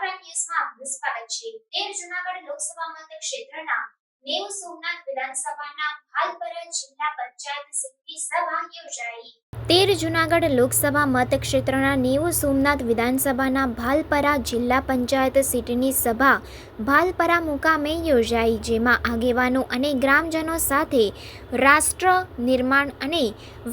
Prime ન્યૂઝમાં લોકસભા મતદાર ક્ષેત્રના નેવ સોમનાથ વિધાનસભાના ભાલપરા જિલ્લા પંચાયત સમિતિ સભા યોજાઈ. તેર જૂનાગઢ લોકસભા મતક્ષેત્રના નેવું સોમનાથ વિધાનસભાના ભાલપરા જિલ્લા પંચાયત સીટની સભા ભાલપરા મુકામે યોજાઈ, જેમાં આગેવાનો અને ગ્રામજનો સાથે રાષ્ટ્ર નિર્માણ અને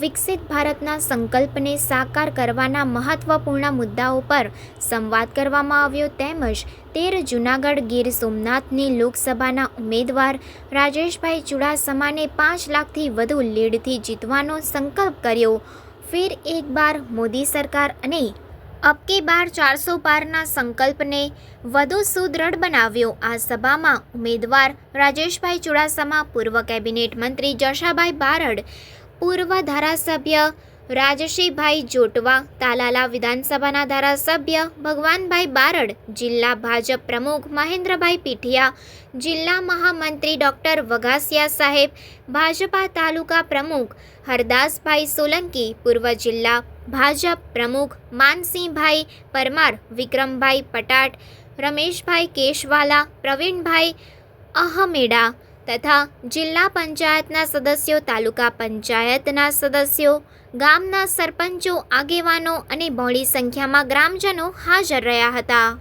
વિકસિત ભારતના સંકલ્પને સાકાર કરવાના મહત્વપૂર્ણ મુદ્દાઓ પર સંવાદ કરવામાં આવ્યો. તેમજ તેર જૂનાગઢ ગીર સોમનાથની લોકસભાના ઉમેદવાર રાજેશભાઈ ચુડાસમાને પાંચ લાખથી વધુ લીડથી જીતવાનો સંકલ્પ કર્યો. ફિર એક બાર મોદી સરકાર અને અબકે બાર ચારસો પારના સંકલ્પને વધુ સુદૃઢ બનાવ્યો. આ સભામાં ઉમેદવાર રાજેશભાઈ ચુડાસમા, પૂર્વ કેબિનેટ મંત્રી જશાભાઈ બારડ, પૂર્વ ધારાસભ્ય રાજશીભાઈ જોટવા, તાલાલા વિધાનસભાના ધારાસભ્ય ભગવાનભાઈ બારડ, જિલ્લા ભાજપ પ્રમુખ મહેન્દ્રભાઈ પીઠિયા, જિલ્લા મહામંત્રી ડૉક્ટર વઘાસિયા સાહેબ, ભાજપા તાલુકા પ્રમુખ હરદાસભાઈ સોલંકી, પૂર્વ જિલ્લા ભાજપ પ્રમુખ માનસિંહભાઈ પરમાર, વિક્રમભાઈ પટાટ, રમેશભાઈ કેશવાલા, પ્રવીણભાઈ અહમેડા તથા જિલ્લા પંચાયતના સદસ્યો, તાલુકા પંચાયતના સદસ્યો, ગામના સરપંચો, આગેવાનો અને બહોળી સંખ્યામાં ગ્રામજનો હાજર રહ્યા હતા.